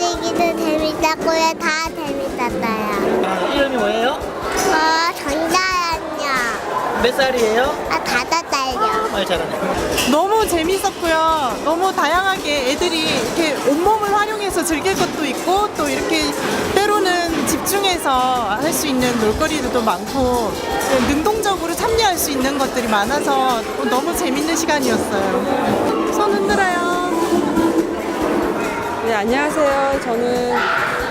여기도 재밌었고요. 다 재밌었어요. 아, 이름이 뭐예요? 어, 정다연요. 몇 살이에요? 아, 다섯 살요. 말 잘하네. 너무 재밌었고요. 너무 다양하게 애들이 이렇게 온몸을 활용해서 즐길 것도 있고 또 이렇게 때로는 집중해서 할 수 있는 놀거리도 많고 능동적으로 참여할 수 있는 것들이 많아서 너무 재밌는 시간이었어요. 손 흔들어요. 네, 안녕하세요. 저는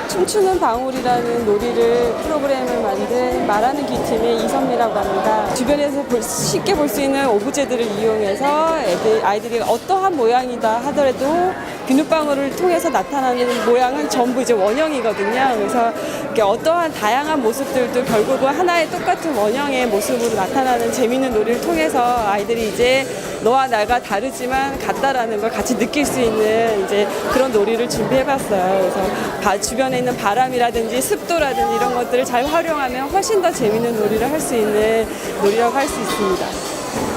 춤추는 방울이라는 놀이를 프로그램을 만든 말하는 귀팀의 이선미라고 합니다. 주변에서 볼- 쉽게 볼 수 있는 오브제들을 이용해서 애들, 아이들이 어떠한 모양이다 하더라도 비눗방울을 통해서 나타나는 모양은 전부 이제 원형이거든요. 그래서 이렇게 어떠한 다양한 모습들도 결국은 하나의 똑같은 원형의 모습으로 나타나는 재밌는 놀이를 통해서 아이들이 이제 너와 나가 다르지만 같다라는 걸 같이 느낄 수 있는 이제 그런 놀이를 준비해봤어요. 그래서 바- 주변에 있는 바람이라든지 습도라든지 이런 것들을 잘 활용하면 훨씬 더 재밌는 놀이를 할 수 있는 놀이라고 할 수 있습니다.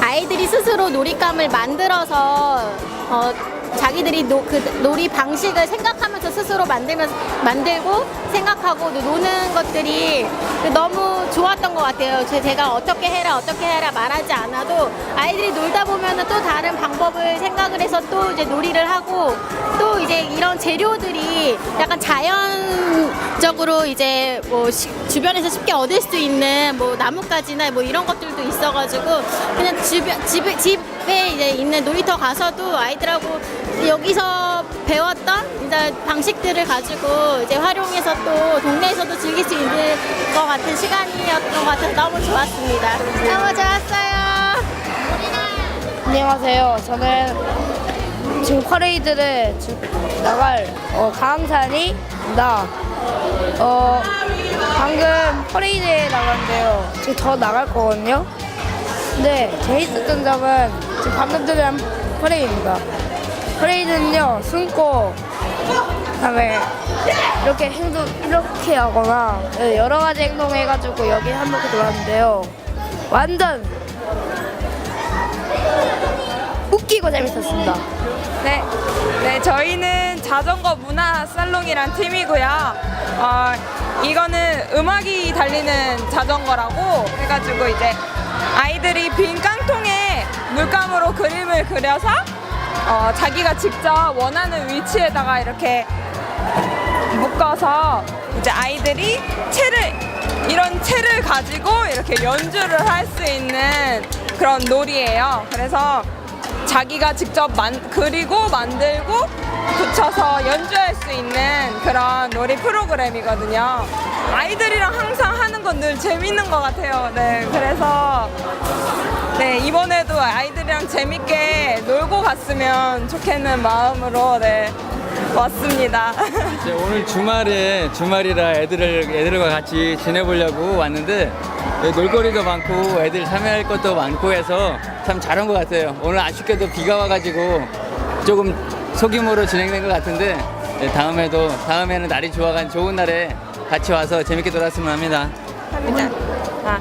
아이들이 스스로 놀잇감을 만들어서 어, 자기들이 노, 그 놀이 방식을 생각하면서 스스로 만들면서 만들고 생각하고 노는 것들이 너무 좋았던 것 같아요. 제- 제가 어떻게 해라 어떻게 해라 말하지 않아도 아이들이 놀다 보면은 또 다른 방법을 생각을 해서 또 이제 놀이를 하고 또 이제 이런 재료들이 약간 자연적으로 이제 뭐 시- 주변에서 쉽게 얻을 수 있는 뭐 나뭇가지나 뭐 이런 것들도 있어가지고 그냥 주변 집에 집 에 이제 있는 놀이터 가서도 아이들하고 여기서 배웠던 이제 방식들을 가지고 이제 활용해서 또 동네에서도 즐길 수 있는 것 같은 시간이었던 것 같아서 너무 좋았습니다. 너무 좋았어요. 안녕하세요. 저는 지금 퍼레이드를 주- 나갈 어, 강산이입니다. 어, 방금 퍼레이드에 나갔는데요. 지금 더 나갈 거거든요. 근데 재밌었던 점은 지금 방금 전에 한 퍼레이드입니다. 퍼레이드는요, 숨고, 그 다음에 이렇게 행동 이렇게 하거나 여러 가지 행동 해가지고 여기 한 바퀴 돌았는데요. 완전 웃기고 재밌었습니다. 네, 네 저희는 자전거 문화 살롱이란 팀이고요. 어, 이거는 음악이 달리는 자전거라고 해가지고 이제 그림을 그려서 어, 자기가 직접 원하는 위치에다가 이렇게 묶어서 이제 아이들이 채를 이런 채를 가지고 이렇게 연주를 할 수 있는 그런 놀이예요. 그래서 자기가 직접 만, 그리고 만들고 붙여서 연주할 수 있는 그런 놀이 프로그램이거든요. 아이들이랑 항상 하는 건 늘 재밌는 것 같아요. 네, 그래서 네 이번에도 아이들이랑 재밌게 놀고 갔으면 좋겠는 마음으로 네 왔습니다. 이제 오늘 주말에 주말이라 애들을 애들과 같이 지내보려고 왔는데 네, 놀거리도 많고 애들 참여할 것도 많고 해서 참 잘한 것 같아요. 오늘 아쉽게도 비가 와가지고 조금 소규모로 진행된 것 같은데 네, 다음에도 다음에는 날이 좋아간 좋은 날에 같이 와서 재밌게 놀았으면 합니다. 합니다. 아,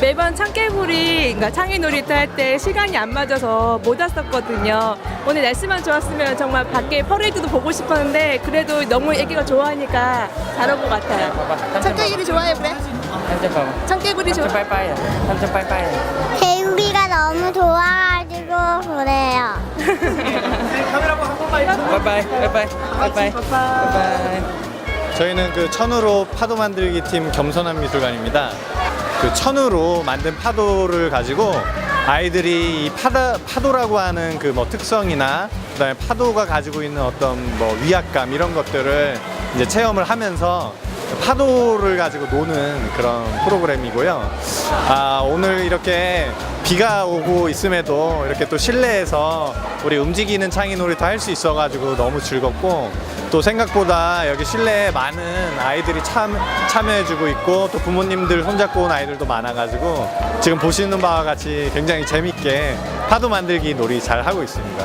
매번 창개구리, 그러니까 창의 놀이터 할 때 시간이 안 맞아서 못 왔었거든요. 오늘 날씨만 좋았으면 정말 밖에 퍼레이드도 보고 싶었는데 그래도 너무 애기가 좋아하니까 잘 온 것 같아요. 청개구리 좋아해 그래? 청개구리 좋아. 개구리가 너무 좋아가지고 그래요. 바이바이 바이바이 바이바이 바이바이. 저희는 그 천으로 파도 만들기 팀 겸손한 미술관입니다. 그 천으로 만든 파도를 가지고 아이들이 이 파다, 파도라고 하는 그 뭐 특성이나 그다음에 파도가 가지고 있는 어떤 뭐 위압감 이런 것들을 이제 체험을 하면서 파도를 가지고 노는 그런 프로그램이고요. 아, 오늘 이렇게 비가 오고 있음에도 이렇게 또 실내에서 우리 움직이는 창의 놀이터 할 수 있어가지고 너무 즐겁고 또 생각보다 여기 실내에 많은 아이들이 참, 참여해주고 있고 또 부모님들 손잡고 온 아이들도 많아가지고 지금 보시는 바와 같이 굉장히 재밌게 파도 만들기 놀이 잘 하고 있습니다.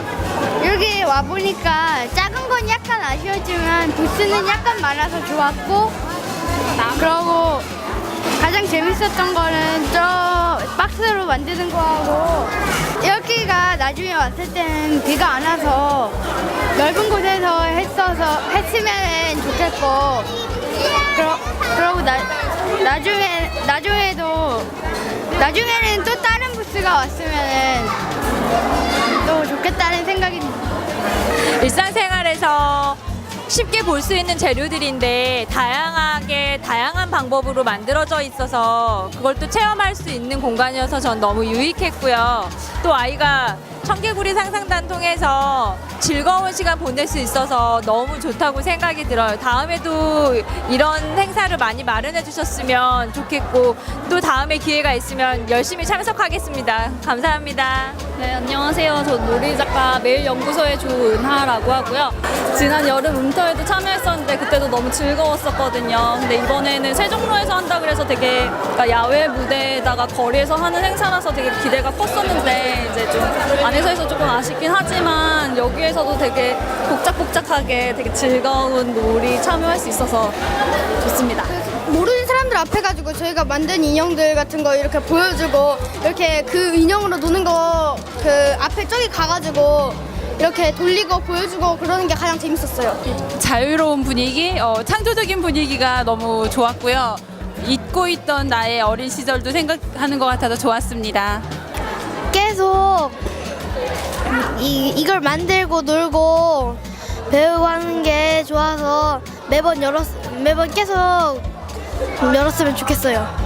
여기 와 보니까 작은 건 약간 아쉬웠지만 부스는 약간 많아서 좋았고 그러고 가장 재밌었던 거는 저 박스로 만드는 거하고 여기가 나중에 왔을 때는 비가 안 와서 넓은 곳에서 했어서 했으면 좋겠 했고. 그러, 그러고 나, 나중에 나중에도 나중에는 또 다른 부스가 왔으면은 또 좋겠다는 생각이 일상생활에서 쉽게 볼 수 있는 재료들인데 다양하게 다양한 방법으로 만들어져 있어서 그걸 또 체험할 수 있는 공간이어서 전 너무 유익했고요. 또 아이가 청개구리 상상단 통해서 즐거운 시간 보낼 수 있어서 너무 좋다고 생각이 들어요. 다음에도 이런 행사를 많이 마련해 주셨으면 좋겠고 또 다음에 기회가 있으면 열심히 참석하겠습니다. 감사합니다. 네, 안녕하세요. 저 놀이작가 매일연구소의 조은하라고 하고요. 지난 여름 움터에도 참여했었는데 그때도 너무 즐거웠었거든요. 근데 이번에는 세종로에서 한다 그래서 되게 그러니까 야외 무대에다가 거리에서 하는 행사라서 되게 기대가 컸었는데 이제 좀 안에서 해서 조금 아쉽긴 하지만 여기에서도 되게 복작복작하게 되게 즐거운 놀이 참여할 수 있어서 좋습니다. 모르는 사람들 앞에 가지고 저희가 만든 인형들 같은 거 이렇게 보여주고 이렇게 그 인형으로 노는 거 그 앞에 저기 가가지고 이렇게 돌리고 보여주고 그러는 게 가장 재밌었어요. 자유로운 분위기, 어, 창조적인 분위기가 너무 좋았고요. 잊고 있던 나의 어린 시절도 생각하는 것 같아서 좋았습니다. 계속 이, 이걸 만들고 놀고 배우고 하는 게 좋아서 매번 열었 매번 계속 열었으면 좋겠어요.